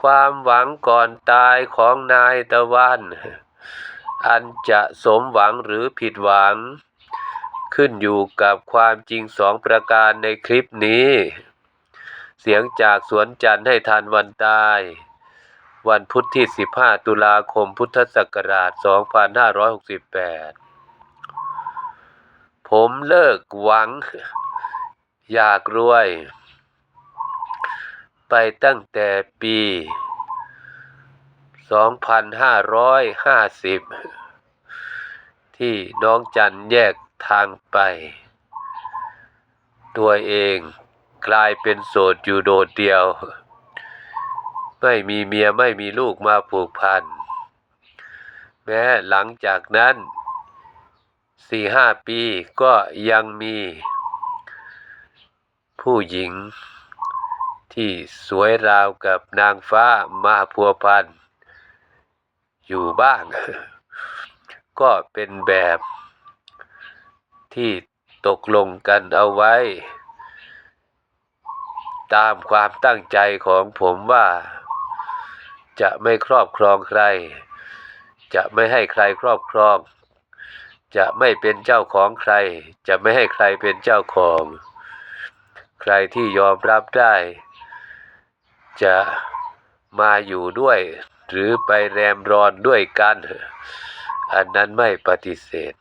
ความหวังก่อนตายของนายตะวัน อันจะสมหวังหรือผิดหวัง ขึ้นอยู่กับความจริงสองประการในคลิปนี้ เสียงจากสวนจันทร์ให้ทันวันตาย วันพุธที่ 15 ตุลาคมพุทธศักราช 2568 ผมเลิกหวัง อยากรวย ไปตั้งแต่ปี 2550 ที่น้องจันแยกทางไป ตัวเองกลายเป็นโสดอยู่โดดเดียว ไม่มีเมียไม่มีลูกมาผูกพัน แม้หลังจากนั้นสี่ห้าปีก็ยังมีผู้หญิง ที่สวยราวกับนางฟ้ามาพัวพันอยู่บ้าง ก็เป็นแบบที่ตกลงกันเอาไว้ ตามความตั้งใจของผมว่า จะไม่ครอบครองใคร จะไม่ให้ใครครอบครอง จะไม่เป็นเจ้าของใคร จะไม่ให้ใครเป็นเจ้าของ ใครที่ยอมรับได้ จะมาอยู่ด้วย หรือไปแรมรอนด้วยกัน อันนั้นไม่ปฏิเสธ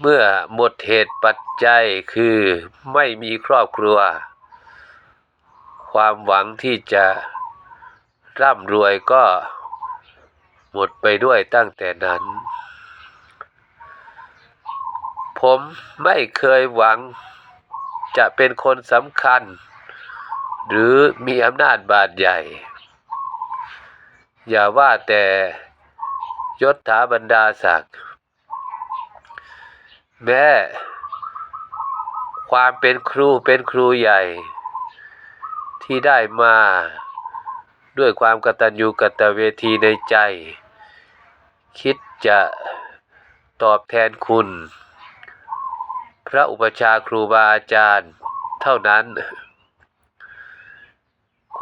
เมื่อหมดเหตุปัจจัยคือไม่มีครอบครัว ความหวังที่จะร่ำรวยก็หมดไปด้วยตั้งแต่นั้น ผมไม่เคยหวังจะเป็นคนสำคัญ หรือมีอำนาจบาดใหญ่ อย่าว่าแต่ยศถาบรรดาศักดิ์แม้ความเป็นครูเป็นครูใหญ่ ที่ได้มาด้วยความกตัญญูกตเวทีในใจ คิดจะตอบแทนคุณ พระอุปชาครูบาอาจารย์เท่านั้น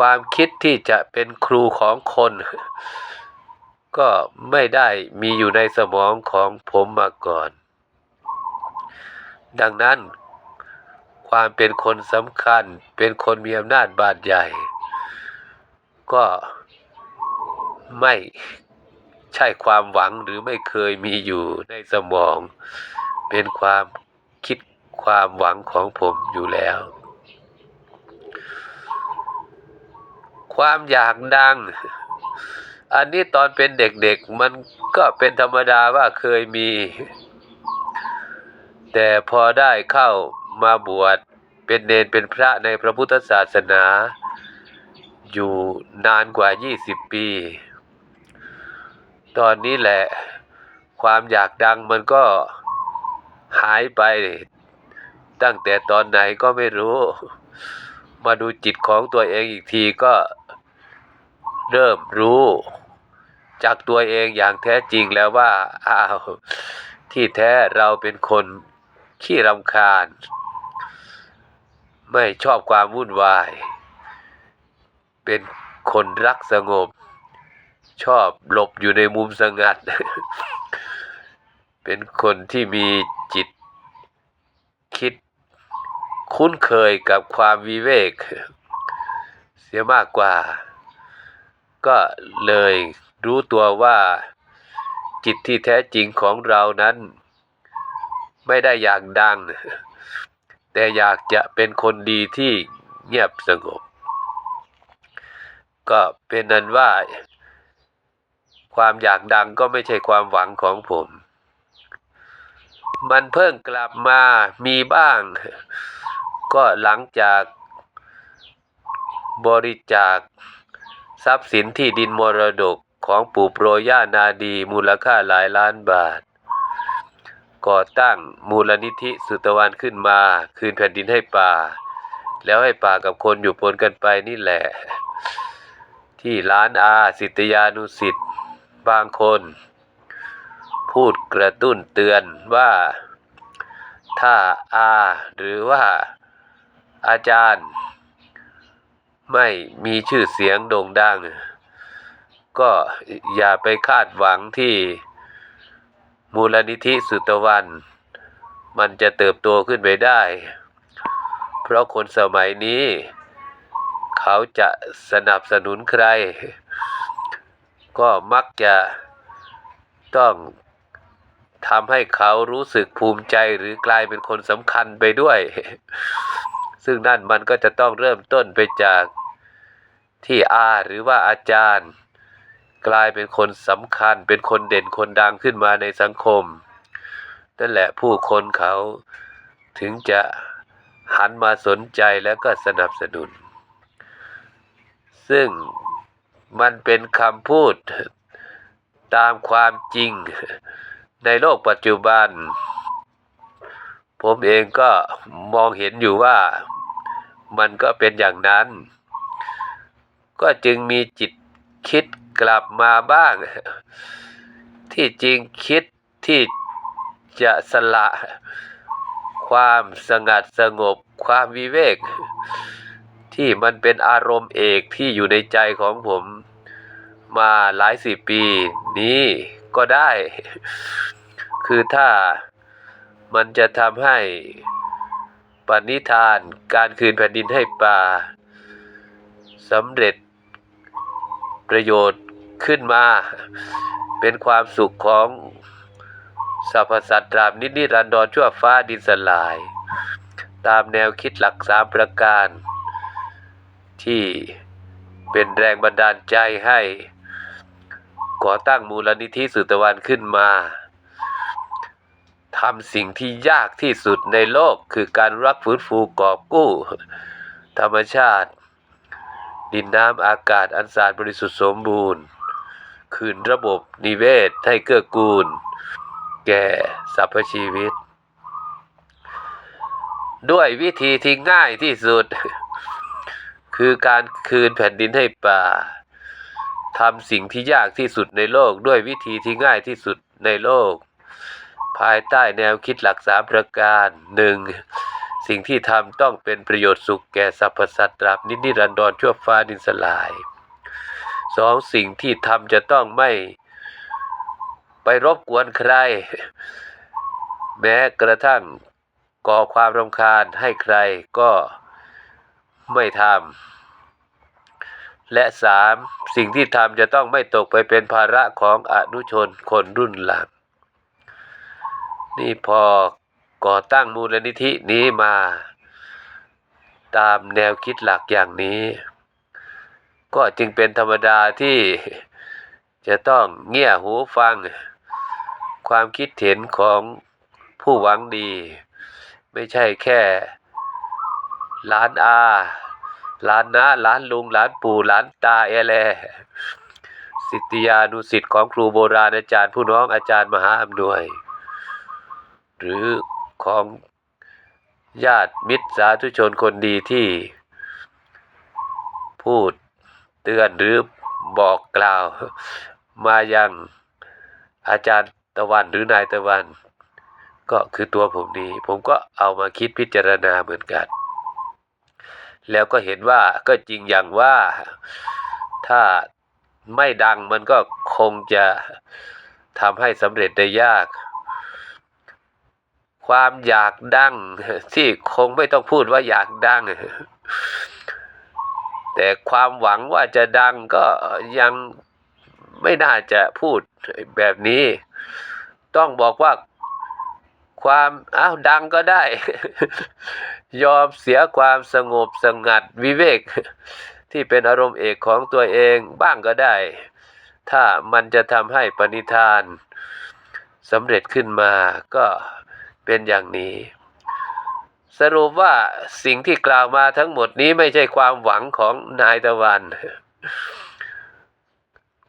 ความคิดที่จะเป็นครูของคน ก็ไม่ได้มีอยู่ในสมองของผมมาก่อน ดังนั้น ความเป็นคนสำคัญ เป็นคนมีอำนาจบาดใหญ่ ก็ไม่ใช่ความหวังหรือไม่เคยมีอยู่ในสมอง เป็นความคิดความหวังของผมอยู่แล้ว ความอยากดัง อันนี้ตอนเป็นเด็กๆ มันก็เป็นธรรมดาว่าเคยมี แต่พอได้เข้ามาบวชเป็นเนนเป็นพระในพระพุทธศาสนา อยู่นานกว่า 20 ปี ตอนนี้แหละ ความอยากดังมันก็หายไป ตั้งแต่ตอนไหนก็ไม่รู้ มาดูจิตของตัวเองอีกทีก็ เริ่มรู้ จากตัวเองอย่างแท้จริงแล้วว่า อ้าว ที่แท้เราเป็นคนขี้รำคาญ ไม่ชอบความวุ่นวาย เป็นคนรักสงบ ชอบหลบอยู่ในมุมสงัด เป็นคนที่มีจิตคิดคุ้นเคยกับความวิเวก เสียมากกว่า ก็เลยรู้ตัวว่าจิตที่แท้จริงของเรานั้น ไม่ได้อยากดัง แต่อยากจะเป็นคนดีที่เงียบสงบ ก็เป็นนั้นว่า ความอยากดังก็ไม่ใช่ความหวังของผม มันเพิ่งกลับมามีบ้าง ก็หลังจากบริจาค ทรัพย์สินที่ดินมรดกของปู่โปรย่านาดีมูลค่าหลายล้านบาท ก่อตั้งมูลนิธิสุตวันขึ้นมา คืนแผ่นดินให้ป่า แล้วให้ป่ากับคนอยู่ปนกันไปนี่แหละ ที่ร้านอาสิทยานุสิทธิ์บางคน พูดกระตุ้นเตือนว่า ถ้าอาหรือว่าอาจารย์ ไม่มีชื่อเสียงโด่งดัง ก็อย่าไปคาดหวังที่มูลนิธิสุตวัน มันจะเติบโตขึ้นไปได้ เพราะคนสมัยนี้ เขาจะสนับสนุนใคร ก็มักจะต้องทำให้เขารู้สึกภูมิใจหรือกลายเป็นคนสำคัญไปด้วย ซึ่งนั่นมันก็จะต้องเริ่มต้นไปจากที่อาหรือว่าอาจารย์ กลายเป็นคนสำคัญ เป็นคนเด่นคนดังขึ้นมาในสังคม นั่นแหละผู้คนเขาถึงจะหันมาสนใจแล้วก็สนับสนุน ซึ่งมันเป็นคำพูดตามความจริงในโลกปัจจุบัน ผมเองก็มองเห็นอยู่ว่า มันก็เป็นอย่างนั้น ก็จึงมีจิตคิดกลับมาบ้าง ที่จริงคิดที่จะสละ ความสงัดสงบความวิเวก ที่มันเป็นอารมณ์เอกที่อยู่ในใจของผมมาหลายสิบปีนี้ก็ได้ คือถ้ามันจะทำให้ ปณิธานการคืนแผ่นดินให้ป่าสำเร็จประโยชน์ขึ้นมา เป็นความสุขของสรรพสัตว์ตราบนิดนิรันดรชั่วฟ้าดินสลาย ตามแนวคิดหลักสามประการ ที่เป็นแรงบันดาลใจให้ก่อตั้งมูลนิธิสุตวันขึ้นมา ทำสิ่งที่ยากที่สุดในโลกคือการรักฟื้นฟูกอบกู้ ธรรมชาติ ดินน้ำอากาศอันสะอาดบริสุทธิ์สมบูรณ์ คืนระบบนิเวศให้เกื้อกูล แก่สรรพชีวิต ด้วยวิธีที่ง่ายที่สุด คือการคืนแผ่นดินให้ป่าทำสิ่งที่ยากที่สุดในโลกด้วยวิธีที่ง่ายที่สุดในโลก ภายใต้แนวคิดหลักสามประการหนึ่งสิ่งที่ทำต้องเป็นประโยชน์สุขแก่สรรพสัตว์ตราบนินิรันดรชั่วฟ้าดินสลายสองสิ่งที่ทำจะต้องไม่ไปรบกวนใคร แม้กระทั่งก่อความรำคาญให้ใครก็ไม่ทำและสามสิ่งที่ทำจะต้องไม่ตกไปเป็นภาระของอนุชนคนรุ่นหลัง นี่พอก่อตั้งมูลนิธินี้มา ตามแนวคิดหลักอย่างนี้ ก็จึงเป็นธรรมดาที่จะต้องเงี่ยหูฟัง ความคิดเห็นของผู้หวังดี ไม่ใช่แค่หลานอาหลานน้าหลานลุงหลานปู่หลานตาเอแลสิทธิยานุสิทธิ์ของครูโบราณอาจารย์ผู้น้องอาจารย์มหาอำนวย หรือของญาติมิตรสาธุชนคนดีที่ พูดเตือนหรือบอกกล่าว มายังอาจารย์ตะวันหรือนายตะวัน ก็คือตัวผมนี้ ผมก็เอามาคิดพิจารณาเหมือนกัน แล้วก็เห็นว่าก็จริงอย่างว่าถ้าไม่ดังมันก็คงจะทำให้สำเร็จได้ยาก ความอยากดังที่คงไม่ต้องพูดว่าอยากดัง แต่ความหวังว่าจะดังก็ยังไม่น่าจะพูดแบบนี้ ต้องบอกว่าความอ้าวดังก็ได้ ยอมเสียความสงบสงัดวิเวก ที่เป็นอารมณ์เอกของตัวเองบ้างก็ได้ ถ้ามันจะทำให้ปณิธานสำเร็จขึ้นมาก็ เป็นอย่างนี้ สรุปว่าสิ่งที่กล่าวมาทั้งหมดนี้ไม่ใช่ความหวังของนายตะวัน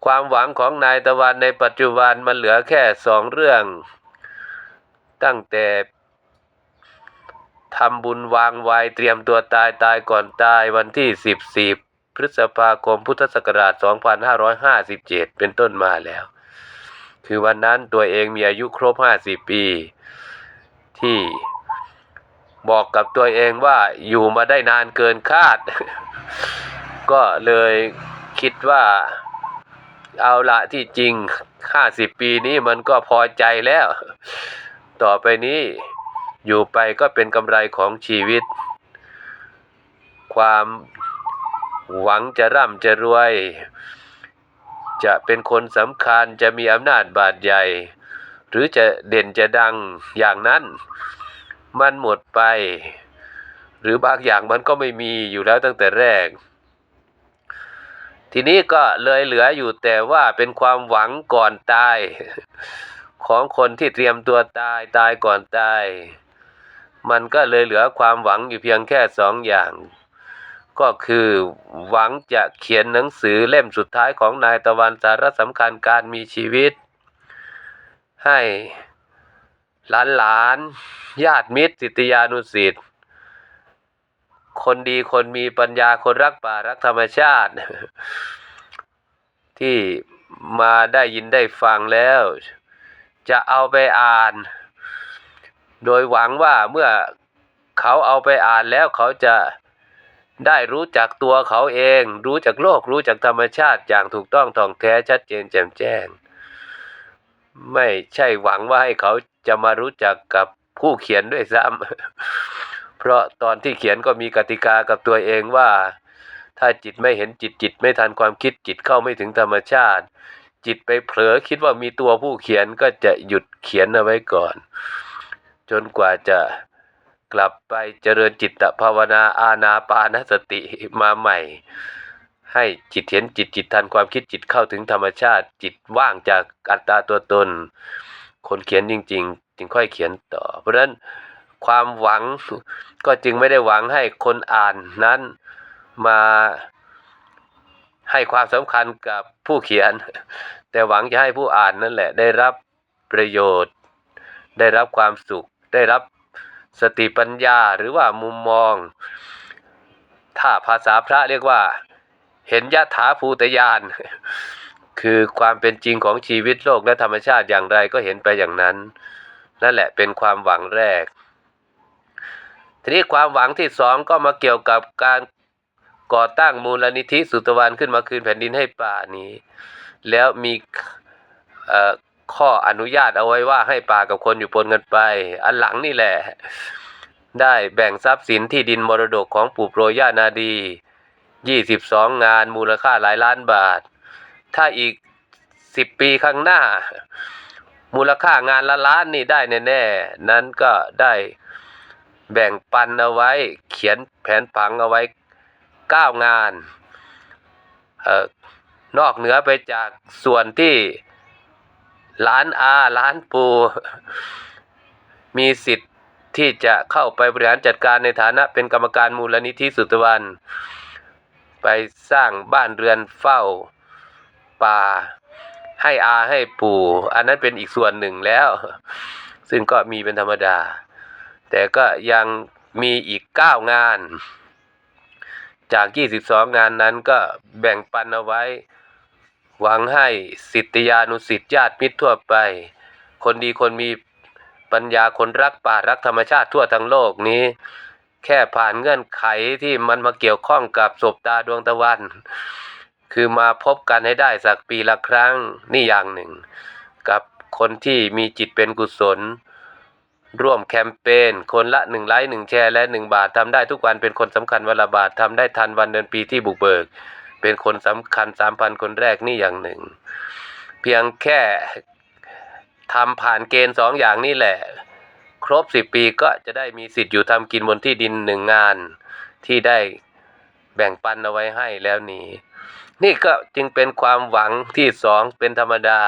ความหวังของนายตะวันในปัจจุบันมันเหลือแค่สองเรื่อง ตั้งแต่ทำบุญวางไว้เตรียมตัวตายตายก่อนตายวันที่14พฤษภาคมพุทธศักราช 2557 เป็นต้นมาแล้ว คือวันนั้นตัวเองมีอายุครบ 50 ปี ที่บอกกับตัวเองว่าอยู่มาได้นานเกินคาด ก็เลยคิดว่าเอาละที่จริงห้าสิบปีนี้มันก็พอใจแล้ว ต่อไปนี้อยู่ไปก็เป็นกำไรของชีวิต ความหวังจะร่ำจะรวย จะเป็นคนสำคัญจะมีอำนาจบาดใหญ่ หรือจะเด่นจะดังอย่างนั้นมันหมดไป หรือบางอย่างมันก็ไม่มีอยู่แล้วตั้งแต่แรก ทีนี้ก็เลยเหลืออยู่แต่ว่าเป็นความหวังก่อนตาย ของคนที่เตรียมตัวตายตายก่อนตาย มันก็เลยเหลือความหวังอยู่เพียงแค่สองอย่าง ก็คือหวังจะเขียนหนังสือเล่มสุดท้ายของนายตะวันสาระสำคัญการมีชีวิต ให้หลานหลานๆญาติมิตรสิทธิยานุสิทธิ์คนดีคนมีปัญญาคนรักป่ารักธรรมชาติ ที่มาได้ยินได้ฟังแล้ว จะเอาไปอ่าน โดยหวังว่าเมื่อเขาเอาไปอ่านแล้วเขาจะได้รู้จักตัวเขาเอง รู้จักโลกรู้จักธรรมชาติอย่างถูกต้องท่องแท้ชัดเจนแจ่มแจ้ง ไม่ใช่หวังว่าให้เขาจะมารู้จักกับผู้เขียนด้วยซ้ำ เพราะตอนที่เขียนก็มีกติกากับตัวเองว่า ถ้าจิตไม่เห็นจิตจิตไม่ทันความคิดจิตเข้าไม่ถึงธรรมชาติ จิตไปเผลอคิดว่ามีตัวผู้เขียนก็จะหยุดเขียนเอาไว้ก่อน จนกว่าจะกลับไปเจริญจิตตภาวนาอาณาปานสติมาใหม่ ให้จิตเห็นจิตจิตทันความคิดจิตเข้าถึงธรรมชาติ จิตว่างจากอัตตาตัวตน คนเขียนจริง ๆ จึงค่อยเขียนต่อ เพราะฉะนั้นความหวังก็จึงไม่ได้หวังให้คนอ่านนั้นมาให้ความสำคัญกับผู้เขียน แต่หวังจะให้ผู้อ่านนั่นแหละ ได้รับประโยชน์ ได้รับความสุข ได้รับสติปัญญาหรือว่ามุมมอง ถ้าภาษาพระเรียกว่า เห็นยะถาภูตยาน คือความเป็นจริงของชีวิตโลกและธรรมชาติอย่างไรก็เห็นไปอย่างนั้น นั่นแหละเป็นความหวังแรก ทีนี้ความหวังที่สองก็มาเกี่ยวกับการก่อตั้งมูลนิธิสุตวันขึ้นมาคืนแผ่นดินให้ป่านี้ แล้วมีข้ออนุญาตเอาไว้ว่าให้ป่ากับคนอยู่ปนกันไป อันหลังนี่แหละ ได้แบ่งทรัพย์สินที่ดินมรดกของปู่โปรย่านาดี 22 งานมูลค่าหลายล้านบาท ถ้าอีก 10 ปีข้างหน้า มูลค่างานละล้านนี่ได้แน่ๆ นั้นก็ได้แบ่งปันเอาไว้ เขียนแผนผังเอาไว้ 9 งานเอ่อนอกเหนือไปจากส่วนที่ร้านอาร้านปู มีสิทธิ์ที่จะเข้าไปบริหารจัดการในฐานะเป็นกรรมการมูลนิธิสุตวัน ไปสร้างบ้านเรือนเฝ้าป่าให้อาให้ปู่ อันนั้นเป็นอีกส่วนหนึ่งแล้ว ซึ่งก็มีเป็นธรรมดา แต่ก็ยังมีอีก 9 งาน จาก 22 งานนั้นก็แบ่งปันเอาไว้ หวังให้สิทธิยานุสิทธิญาติมิตรทั่วไป คนดีคนมีปัญญาคนรักป่ารักธรรมชาติทั่วทั้งโลกนี้ แค่ผ่านเงื่อนไขที่มันมาเกี่ยวข้องกับศพตาดวงตะวัน คือมาพบกันให้ได้สักปีละครั้งนี่อย่างหนึ่ง กับคนที่มีจิตเป็นกุศล ร่วมแคมเปญคนละหนึ่งไลค์หนึ่งแชร์และหนึ่งบาททำได้ทุกวันเป็นคนสำคัญวันละบาททำได้ทันวันเดือนปีที่บุกเบิก เป็นคนสำคัญสามพันคนแรกนี่อย่างหนึ่ง เพียงแค่ทำผ่านเกณฑ์สองอย่างนี่แหละ ครบสิบปีก็จะได้มีสิทธิ์อยู่ทำกินบนที่ดินหนึ่งงานที่ได้แบ่งปันเอาไว้ให้แล้วนี้นี่ก็จึงเป็นความหวังที่สองเป็นธรรมดา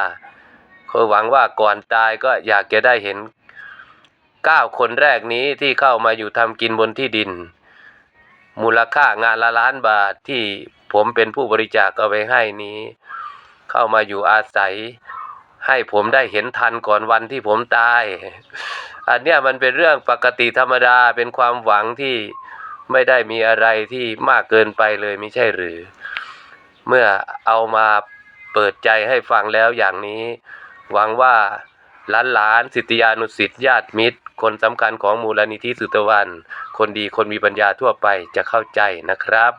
คือหวังว่าก่อนตายก็อยากจะได้เห็นเก้าคนแรกนี้ที่เข้ามาอยู่ทำกินบนที่ดิน มูลค่างานละล้านบาทที่ผมเป็นผู้บริจาคเอาไปให้นี้ เข้ามาอยู่อาศัย ให้ผมได้เห็นทันก่อนวันที่ผมตาย อันเนี้ยมันเป็นเรื่องปกติธรรมดาเป็นความหวังที่ไม่ได้มีอะไรที่มากเกินไปเลยไม่ใช่หรือ เมื่อเอามาเปิดใจให้ฟังแล้วอย่างนี้ หวังว่าหลานหลานสิทธิยานุสิทธิญาติมิตร คนสำคัญของมูลนิธิสุตวัน คนดีคนมีปัญญาทั่วไปจะเข้าใจนะครับ